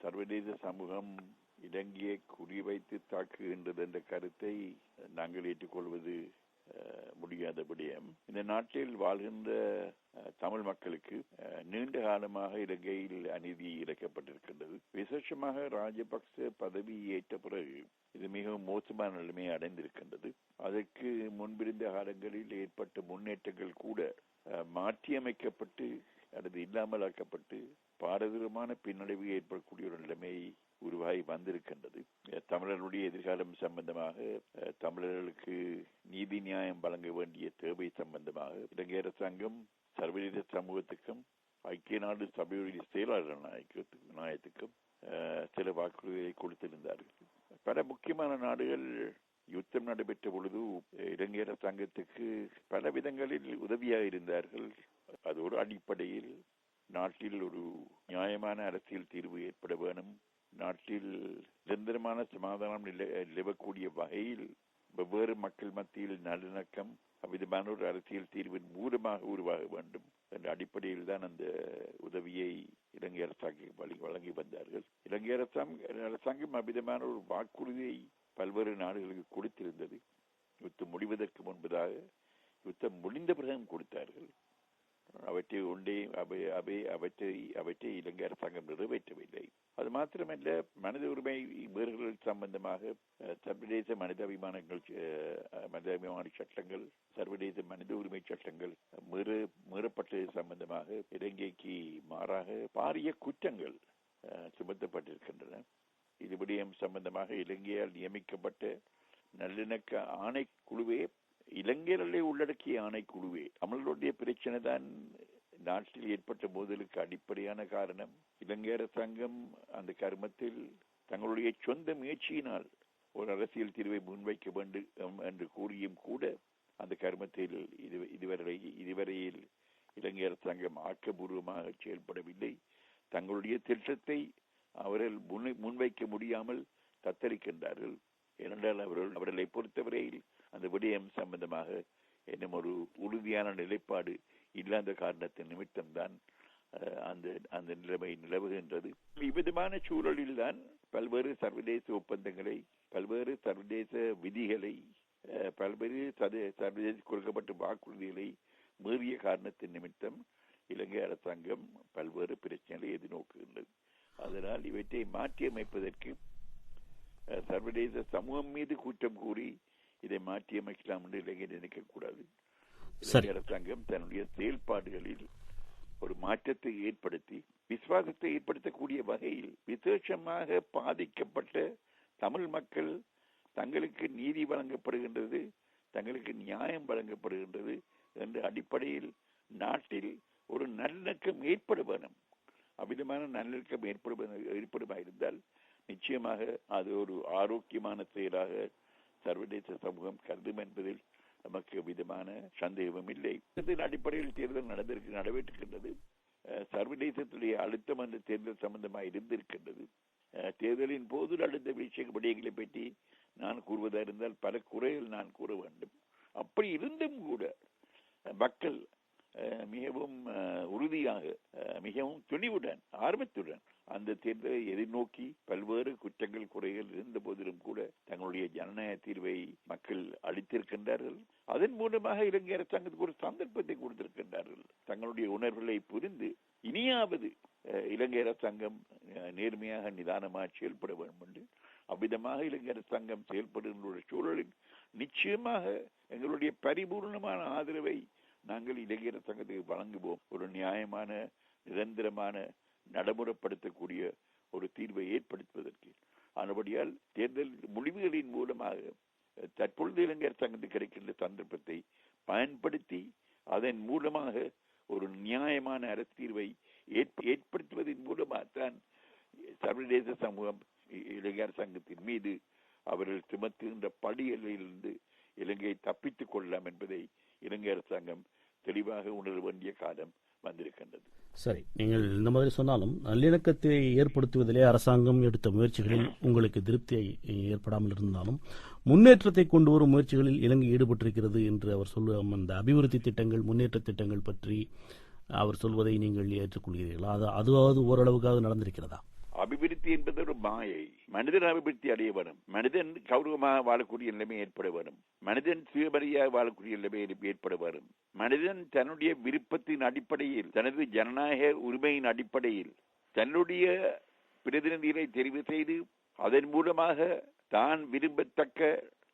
சர்வதேச சமூகம் இலங்கையை குறிவைத்து தாக்குகின்றது என்ற கருத்தை நாங்கள் ஏற்றுக்கொள்வது அஹ், முடியாத விடயம். இந்த நாட்டில் வாழ்கின்ற தமிழ் மக்களுக்கு நீண்ட காலமாக இலங்கையில் அநீதி இழைக்கப்பட்டிருக்கின்றது. விசேஷமாக ராஜபக்ச பதவி ஏற்ற பிறகு இது மிகவும் மோசமான நிலைமையை அடைந்திருக்கின்றது. அதற்கு முன்பிருந்த காலங்களில் ஏற்பட்ட முன்னேற்றங்கள் கூட மாற்றியமைக்கப்பட்டு அல்லது இல்லாமலாக்கப்பட்டு பாரதூரமான பின்னடைவு ஏற்படக்கூடிய ஒரு நிலைமை உருவாகி வந்திருக்கின்றது. தமிழர்களுடைய எதிர்காலம் சம்பந்தமாக தமிழர்களுக்கு நீதி நியாயம் வழங்க வேண்டிய தேவை சம்பந்தமாக இலங்கை அரசாங்கம் சர்வதேச சமூகத்துக்கும் ஐக்கிய நாடு சபையுடைய செயலாளர் நாயகத்துக்கும் நாயத்துக்கும் அஹ், சில வாக்குறுதிகளை கொடுத்திருந்தார்கள். பல முக்கியமான நாடுகள் யுத்தம் நடைபெற்ற பொழுது இலங்கை அரசாங்கத்துக்கு பல விதங்களில் உதவியாக இருந்தார்கள். அது ஒரு அடிப்படையில் நாட்டில் ஒரு நியாயமான அரசியல் தீர்வு ஏற்பட வேணும். நாட்டில் நிரந்தரமான சமாதானம் நில- நிலவக்கூடிய வகையில் வெவ்வேறு மக்கள் மத்தியில் நல்லிணக்கம் அவ்விதமான ஒரு அரசியல் தீர்வின் மூலமாக உருவாக வேண்டும் என்ற அடிப்படையில் தான் அந்த உதவியை இலங்கை அரசாங்கம் வழங்கி வழங்கி வந்தார்கள். இலங்கை அரசாங்கம் அரசாங்கம் அவ்விதமான ஒரு வாக்குறுதியை பல்வேறு நாடுகளுக்கு கொடுத்திருந்தது. யுத்தம் முடிவதற்கு முன்பதாக யுத்தம் முடிந்த பிறகும் கொடுத்தார்கள். அவற்றை உண்டே அவை அவை அவற்றை அவற்றை இலங்கை அரசாங்கம் நிறைவேற்றவில்லை. அது மாத்திரமல்ல மனித உரிமை மீறல்கள் சம்பந்தமாக சர்வதேச சர்வதேச மனிதாபிமானங்கள் மனித மனிதாபிமான சட்டங்கள் சர்வதேச மனித உரிமை சட்டங்கள் மீற மீறப்பட்டது சம்பந்தமாக இலங்கைக்கு மாறாக பாரிய குற்றங்கள் சுமத்தப்பட்டிருக்கின்றன. இது விடயம் சம்பந்தமாக இலங்கையால் நியமிக்கப்பட்ட நல்லிணக்க ஆணைக்குழுவே இலங்கையர்களை உள்ளடக்கிய ஆணைக்குழுவே தமிழர்களுடைய பிரச்சனை தான் நாட்டில் ஏற்பட்ட மோதலுக்கு அடிப்படையான காரணம். இலங்கை அரசாங்கம் அந்த கர்மத்தில் தங்களுடைய சொந்த முயற்சியினால் ஒரு அரசியல் தீர்வை முன்வைக்க வேண்டும் என்று கூறியும் கூட அந்த கர்மத்தில் இது இதுவரை இதுவரையில் இலங்கை அரசாங்கம் ஆக்கபூர்வமாக செயல்படவில்லை. தங்களுடைய திட்டத்தை அவர்கள் முன் முன்வைக்க முடியாமல் தத்தளிக்கின்றார்கள். ஏனென்றால் அவர்கள் அவர்களை பொறுத்தவரையில் அந்த விடயம் சம்பந்தமாக என்னும் ஒரு உறுதியான நிலைப்பாடு இல்லாத காரணத்தின் நிமித்தம்தான் அந்த அந்த நிலைமை நிலவுகின்றது. இவ்விதமான சூழலில் தான் பல்வேறு சர்வதேச ஒப்பந்தங்களை பல்வேறு சர்வதேச விதிகளை பல்வேறு சத- சர்வதேச கொடுக்கப்பட்ட வாக்குறுதிகளை மீறிய காரணத்தின் நிமித்தம் இலங்கை அரசாங்கம் பல்வேறு பிரச்சனைகளை எதிர்நோக்குகின்றது. அதனால் இவற்றை மாற்றியமைப்பதற்கு சர்வதேச சமூகம் மீது குற்றம் கூறி இதை மாற்றியமைக்கலாம் என்று இலங்கை நினைக்கக்கூடாது. இலங்கை அரசாங்கம் தன்னுடைய செயல்பாடுகளில் ஒரு மாற்றத்தை ஏற்படுத்தி விசுவாசத்தை ஏற்படுத்தக்கூடிய வகையில் விசேஷமாக பாதிக்கப்பட்ட தமிழ் மக்கள் தங்களுக்கு நீதி வழங்கப்படுகின்றது தங்களுக்கு நியாயம் வழங்கப்படுகின்றது என்ற அடிப்படையில் நாட்டில் ஒரு நல்லிணக்கம் ஏற்பட வேணும் அவ்விதமான நல்லிணக்கம் ஏற்படும் ஏற்படுமா இருந்தால் நிச்சயமாக அது ஒரு ஆரோக்கியமான செயலாக சர்வதேச சமூகம் கருதும் என்பதில் நமக்கு விதமான சந்தேகமும் இல்லை. இதன் அடிப்படையில் தேர்தல் நடந்திருக்கு நடைபெற்றிருக்கின்றது சர்வதேசத்துடைய அழுத்தம் அந்த தேர்தல் சம்பந்தமாக இருந்திருக்கின்றது. தேர்தலின் போது நடந்த விஷய விடயங்களை பற்றி நான் கூறுவதா இருந்தால் பல குறைகள் நான் கூற வேண்டும். அப்படி இருந்தும் கூட மக்கள் அஹ், மிகவும் உறுதியாக மிகவும் துணிவுடன் ஆர்வத்துடன் அந்த தேர்தலை எதிர்நோக்கி பல்வேறு குற்றங்கள் குறைகள் இருந்த போதிலும் கூட தங்களுடைய தீர்வை மக்கள் அளித்திருக்கின்றார்கள். அதன் மூலமாக இலங்கை அரசாங்கத்துக்கு ஒரு சந்தர்ப்பத்தை கொடுத்திருக்கின்றார்கள். தங்களுடைய உணர்வுகளை புரிந்து இனியாவது இலங்கை அரசாங்கம் நேர்மையாக நிதானமாக செயல்பட வேண்டும் என்று அவ்விதமாக இலங்கை அரசாங்கம் செயல்படுகின்ற சூழலில் நிச்சயமாக எங்களுடைய பரிபூர்ணமான ஆதரவை நாங்கள் இலங்கை அரசாங்கத்துக்கு வழங்குவோம். ஒரு நியாயமான நிரந்தரமான நடைமுறைப்படுத்தக்கூடிய ஒரு தீர்வை ஏற்படுத்துவதற்கு. ஆனபடியால் தேர்தல் முடிவுகளின் மூலமாக தற்பொழுது இலங்கை அரசாங்கத்துக்கு கிடைக்கின்ற சந்தர்ப்பத்தை பயன்படுத்தி அதன் மூலமாக ஒரு நியாயமான அரசு தீர்வை ஏற்படுத்துவதன் மூலமாகத்தான் சர்வதேச சமூகம் இளைஞர் இலங்கை அரசாங்கத்தின் மீது அவர்கள் சுமத்துகின்ற படிகளிலிருந்து இலங்கையை தப்பித்துக் கொள்ளலாம் என்பதை இலங்கை அரசாங்கம் தெளிவாக உணர வேண்டிய காலம் வந்திருக்கின்றது. சரி நீங்கள் இந்த மாதிரி சொன்னாலும் நல்லிணக்கத்தை ஏற்படுத்துவதிலே அரசாங்கம் எடுத்த முயற்சிகளில் உங்களுக்கு திருப்தியை ஏற்படாமல் இருந்தாலும் முன்னேற்றத்தை கொண்டு வரும் முயற்சிகளில் இலங்கை ஈடுபட்டிருக்கிறது என்று அவர் சொல்லும் அந்த அபிவிருத்தி திட்டங்கள் முன்னேற்ற திட்டங்கள் பற்றி அவர் சொல்வதை நீங்கள் ஏற்றுக்கொள்கிறீர்களா? அது அதுவாவது ஓரளவுக்காக நடந்திருக்கிறதா? அபிவிருத்தி என்பது ஒரு மாயை. மனிதன் அபிவிருத்தி அடைய வேணும் மனிதன் கௌரவமாக வாழக்கூடிய நிலைமை ஏற்பட வேணும் மனிதன் சுயமரியாக வாழக்கூடிய நிலைமை ஏற்பட வேணும் மனிதன் தன்னுடைய விருப்பத்தின் அடிப்படையில் தனது ஜனநாயக உரிமையின் அடிப்படையில் தன்னுடைய பிரதிநிதிகளை தெரிவு செய்து அதன் மூலமாக தான் விரும்பத்தக்க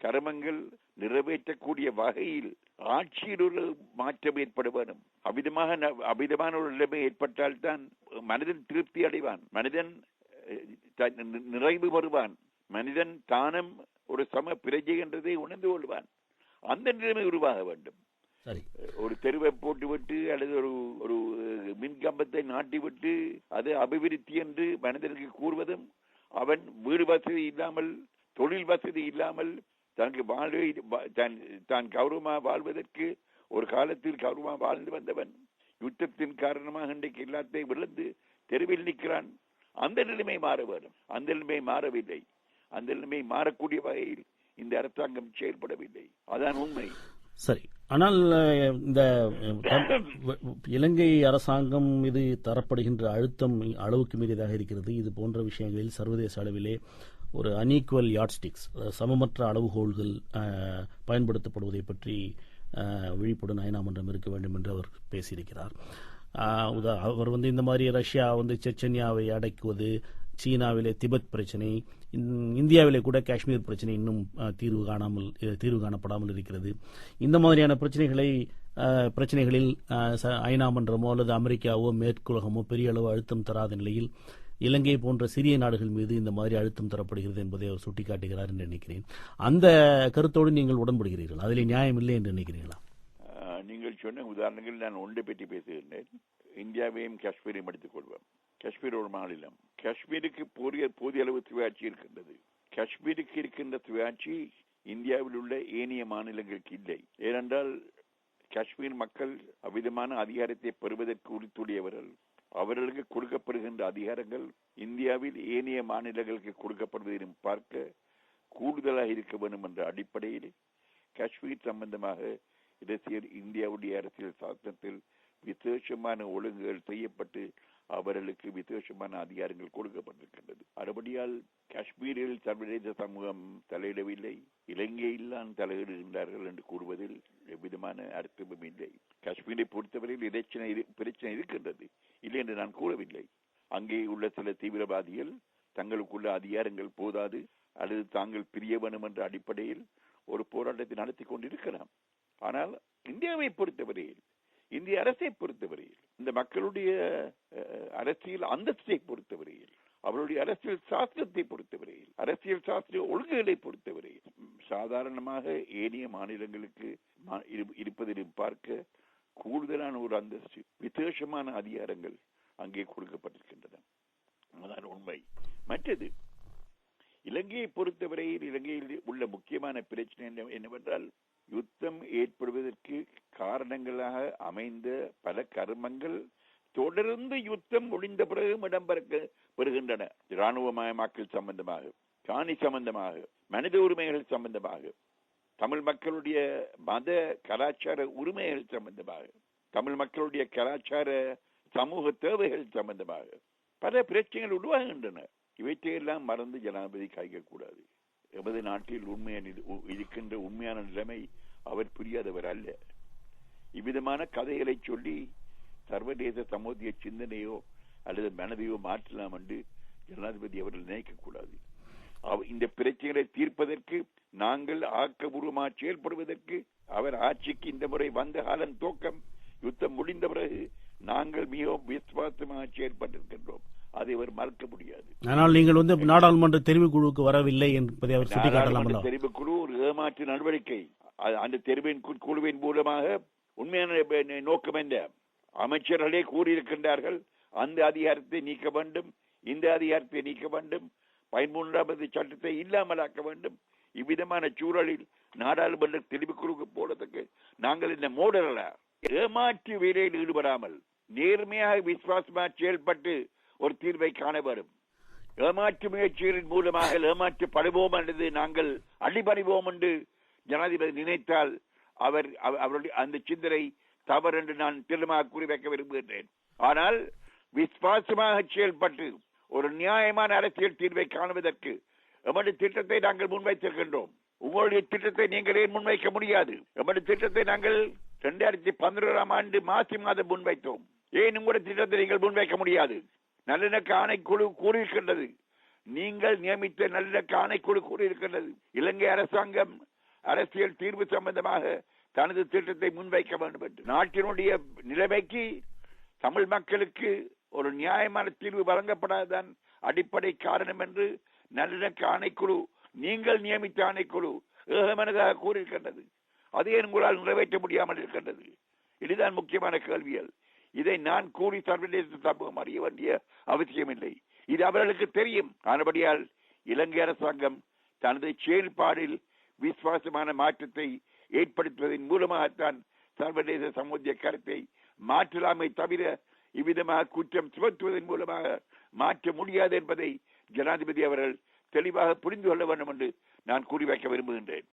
கர்மங்கள் நிறைவேற்றக்கூடிய வகையில் ஆட்சியில் ஒரு மாற்றம் ஏற்பட வேண்டும். அவிதமாக அவிதமான ஒரு நிலைமை ஏற்பட்டால் தான் மனிதன் திருப்தி அடைவான். மனிதன் நிறைவு வருவான். மனிதன் தானம் ஒரு சம பிரஜை என்றதை உணர்ந்து கொள்வான். அந்த நிலைமை உருவாக வேண்டும். ஒரு தெருவை போட்டு விட்டு அல்லது ஒரு ஒரு மின்கம்பத்தை நாட்டி விட்டு அது அபிவிருத்தி என்று மனிதனுக்கு கூறுவதும் அவன் வீடு வசதி இல்லாமல் தொழில் வசதி இல்லாமல் தனக்கு வாழ்வை தான் தான் கௌரவமாக வாழ்வதற்கு ஒரு காலத்தில் கௌரவமாக வாழ்ந்து வந்தவன் யுத்தத்தின் காரணமாக இன்றைக்கு எல்லாத்தையும் விழுந்து தெருவில் நிற்கிறான். அந்த நிலைமை மாற வேண்டும். அந்த நிலைமை மாறவில்லை. அந்த நிலைமை மாறக்கூடிய வகையில் இந்த அரசாங்கம் செயல்படவில்லை. அதான் உண்மை. சரி. ஆனால் இந்த இலங்கை அரசாங்கம் மீது தரப்படுகின்ற அழுத்தம் அளவுக்கு மீறியதாக இருக்கிறது. இது போன்ற விஷயங்களில் சர்வதேச அளவிலே ஒரு அன்ஈக்குவல் யாட்ஸ்டிக்ஸ் சமமற்ற அளவுகோல்கள் பயன்படுத்தப்படுவதை பற்றி விழிப்புடன் ஐநாமன்றம் இருக்க வேண்டும் என்று அவர் பேசியிருக்கிறார். அவர் வந்து இந்த மாதிரி ரஷ்யா வந்து செச்சன்யாவை அடக்குவது சீனாவிலே திபெத் பிரச்சனை இந்தியாவிலே கூட காஷ்மீர் பிரச்சனை இன்னும் தீர்வு காணாமல் தீர்வு காணப்படாமல் இருக்கிறது. இந்த மாதிரியான பிரச்சனைகளை பிரச்சனைகளில் ஐநா மன்றமோ அல்லது அமெரிக்காவோ மேற்குலகமோ பெரிய அளவு அழுத்தம் தராத நிலையில் இலங்கை போன்ற சிறிய நாடுகள் மீது இந்த மாதிரி அழுத்தம் தரப்படுகிறது என்பதை அவர் சுட்டிக்காட்டுகிறார் என்று நினைக்கிறேன். அந்த கருத்தோடு நீங்கள் உடன்படுகிறீர்கள். அதில் நியாயம் இல்லை என்று நினைக்கிறீங்களா நீங்கள் சொன்ன உதாரணங்கள் நான் ஒன்றை பற்றி பேசுகின்றேன். இந்தியாவையும் காஷ்மீரையும் எடுத்துக் கொள்வோம். காஷ்மீர் ஒரு மாநிலம். காஷ்மீருக்கு போதிய போதிய அளவு சுயாட்சி இருக்கின்றது. காஷ்மீருக்கு இருக்கின்ற சுயாட்சி இந்தியாவில் உள்ள ஏனைய மாநிலங்களுக்கு இல்லை. ஏனென்றால் காஷ்மீர் மக்கள் அவ்விதமான அதிகாரத்தை பெறுவதற்கு உரித்துடையவர்கள். அவர்களுக்கு கொடுக்கப்படுகின்ற அதிகாரங்கள் இந்தியாவில் ஏனைய மாநிலங்களுக்கு கொடுக்கப்படுவதையும் பார்க்க கூடுதலாக இருக்க வேண்டும் என்ற அடிப்படையில் காஷ்மீர் சம்பந்தமாக அரசியல் இந்தியாவுடைய அரசியல் சாசனத்தில் விசேஷமான ஒழுங்குகள் செய்யப்பட்டு அவர்களுக்கு விசேஷமான அதிகாரங்கள் கொடுக்கப்பட்டிருக்கின்றது. மறுபடியால் காஷ்மீரில் சர்வதேச சமூகம் தலையிடவில்லை. இலங்கையில் தான் தலையிடுகின்றார்கள் என்று கூறுவதில் எவ்விதமான அர்த்தமும் இல்லை. காஷ்மீரை பொறுத்தவரையில் இலச்சனை பிரச்சனை இருக்கின்றது. இல்லை என்று நான் கூறவில்லை. அங்கே உள்ள சில தீவிரவாதிகள் தங்களுக்குள்ள அதிகாரங்கள் போதாது அல்லது தாங்கள் பிரிய வேணும் என்ற அடிப்படையில் ஒரு போராட்டத்தை நடத்தி கொண்டிருக்கலாம். ஆனால் இந்தியாவை பொறுத்தவரையில் இந்திய அரசை பொறுத்தவரையில் இந்த மக்களுடைய அரசியல் அந்தஸ்தை பொறுத்தவரையில் அவருடைய அரசியல் சாஸ்திரத்தை பொறுத்தவரையில் அரசியல் சாஸ்திர ஒழுங்குகளை பொறுத்தவரையில் சாதாரணமாக ஏனைய மாநிலங்களுக்கு இருப்பதில் பார்க்க கூடுதலான ஒரு அந்தஸ்து விசேஷமான அதிகாரங்கள் அங்கே கொடுக்கப்பட்டிருக்கின்றன. அதான் உண்மை. மற்றது இலங்கையை பொறுத்தவரையில் இலங்கையில் உள்ள முக்கியமான பிரச்சனை என்னவென்றால் யுத்தம் ஏற்படுவதற்கு காரணங்களாக அமைந்த பல கர்மங்கள் தொடர்ந்து யுத்தம் முடிந்த பிறகும் இடம்பெற பெறுகின்றன. இராணுவமயமாக்கல் சம்பந்தமாக காணி சம்பந்தமாக மனித உரிமைகள் சம்பந்தமாக தமிழ் மக்களுடைய மத கலாச்சார உரிமைகள் சம்பந்தமாக தமிழ் மக்களுடைய கலாச்சார சமூக தேவைகள் சம்பந்தமாக பல பிரச்சனைகள் உருவாகின்றன. இவற்றையெல்லாம் மறந்து ஜனாதிபதி காய்க்கக்கூடாது எமது நாட்டில் உண்மையான இருக்கின்ற உண்மையான நிலைமை அவர் புரியாதவர் அல்ல. இவ்விதமான கதைகளை சொல்லி சர்வதேச சமூக சிந்தனையோ அல்லது மனதையோ மாற்றலாம் என்று ஜனாதிபதி அவர்கள் நினைக்கக்கூடாது. இந்த பிரச்சனைகளை தீர்ப்பதற்கு நாங்கள் ஆக்கபூர்வமாக செயல்படுவதற்கு அவர் ஆட்சிக்கு இந்த முறை வந்த காலம் தோக்கம் யுத்தம் முடிந்த பிறகு நாங்கள் மிகவும் விசுவாசமாக செயல்பட்டிருக்கின்றோம். அதை அவர் மறுக்க முடியாது. ஆனால் நீங்கள் வந்து நாடாளுமன்ற தெரிவுக்குழுவுக்கு வரவில்லை என்பதை அவர் தெரிவுக்குழு ஒரு ஏமாற்று நடவடிக்கை. அந்த தெருவின் குழுவின் மூலமாக உண்மையான நோக்கம் என்ன? அமைச்சர்களே கூறியிருக்கின்றார்கள் அந்த அதிகாரத்தை நீக்க வேண்டும் இந்த அதிகாரத்தை நீக்க வேண்டும் பதிமூன்றாவது சட்டத்தை இல்லாமலாக்க வேண்டும். இவ்விதமான சூழலில் நாடாளுமன்ற தெரிவுக்குழுக்கு போடுறதுக்கு நாங்கள் இந்த மோடல ஏமாற்று வேலையில் ஈடுபடாமல் நேர்மையாக விசுவாசமாக செயல்பட்டு ஒரு தீர்வை காண வரும் ஏமாற்று முயற்சிகளின் மூலமாக ஏமாற்றப்படுவோம் என்றது நாங்கள் அடிபணிவோம் என்று ஜனாதிபதி நினைத்தால் அவர் அவருடைய அந்த சிந்தனை தவறு என்று நான் திரும்பமாக கூறி வைக்க விரும்புகின்றேன். ஆனால் விசுவாசமாக செயல்பட்டு ஒரு நியாயமான அரசியல் தீர்வை காணுவதற்கு எமது திட்டத்தை நாங்கள் முன்வைத்திருக்கின்றோம். உங்களுடைய திட்டத்தை நீங்கள் ஏன் முன்வைக்க முடியாது? எமது திட்டத்தை நாங்கள் இரண்டாயிரத்தி பதினோராம் ஆண்டு மாசி மாதம் முன்வைத்தோம். ஏன் உங்களுடைய திட்டத்தை நீங்கள் முன்வைக்க முடியாது? நல்லிணக்க ஆணைக்குழு கூறியிருக்கின்றது. நீங்கள் நியமித்த நல்லிணக்க ஆணைக்குழு கூறியிருக்கின்றது. இலங்கை அரசாங்கம் அரசியல் தீர்வு சம்பந்தமாக தனது திட்டத்தை முன்வைக்க வேண்டும் என்று. நாட்டினுடைய நிலைமைக்கு தமிழ் மக்களுக்கு ஒரு நியாயமான தீர்வு வழங்கப்படாதான் அடிப்படை காரணம் என்று நல்லிணக்க ஆணைக்குழு நீங்கள் நியமித்த ஆணைக்குழு ஏகமனதாக கூறியிருக்கின்றது. அதே உங்களால் நிறைவேற்ற முடியாமல் இருக்கின்றது. இதுதான் முக்கியமான கேள்விகள். இதை நான் கூறி சர்வதேச சமூகம் அறிய வேண்டிய அவசியமில்லை. இது அவர்களுக்கு தெரியும். ஆனபடியால் இலங்கை அரசாங்கம் தனது செயல்பாடில் விசுவாசமான மாற்றத்தை ஏற்படுத்துவதன் மூலமாகத்தான் சர்வதேச சமூக கருத்தை மாற்றலாமை தவிர இவ்விதமாக குற்றம் சுமத்துவதன் மூலமாக மாற்ற முடியாது என்பதை ஜனாதிபதி அவர்கள் தெளிவாக புரிந்து கொள்ள வேண்டும் என்று நான் கூறி வைக்க விரும்புகின்றேன்.